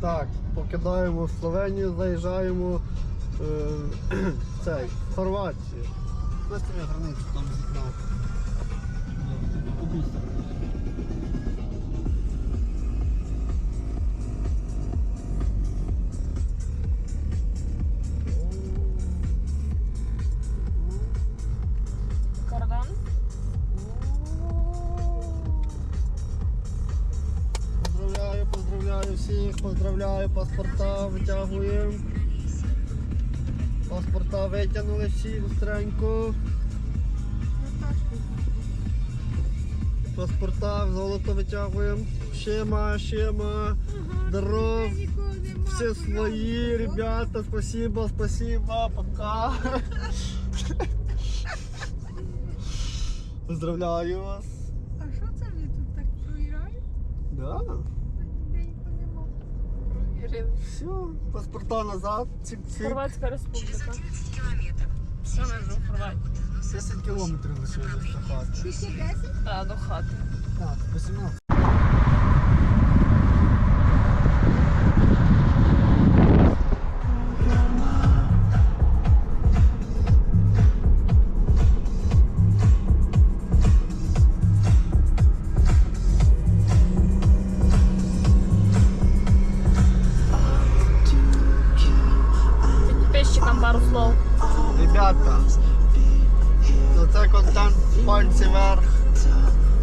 Так, покидаємо Словенію, заїжджаємо е, в цей, в Хорватію. Ось тобі границю там зігнав. Кордон. Всіх, поздравляю, паспорта витягуємо. Паспорта витягнули всі быстренько. Паспорта золото витягуємо. Шема, шема. Здоров. Все свої, ребята, спасибо, спасибо, пока. Поздравляю вас. А що це ви тут так провіряєте? Да. Провірили. Все, паспорта назад. Цик-цик. Хорватська республіка. Що ми вже в Хорватії? 10 кілометрів лишилось до хати. Тільки 10? А, до хати. Так, 18. Пару слов. Ребята, за цей контент пальці вверх.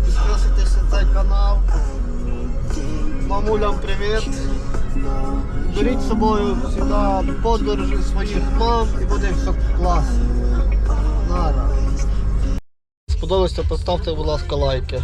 Підписуйтесь на цей канал. Мамулям привіт. Беріть з собою сюди подорожі своїх мам і буде все класно. Сподобалося, поставте, будь ласка, лайки.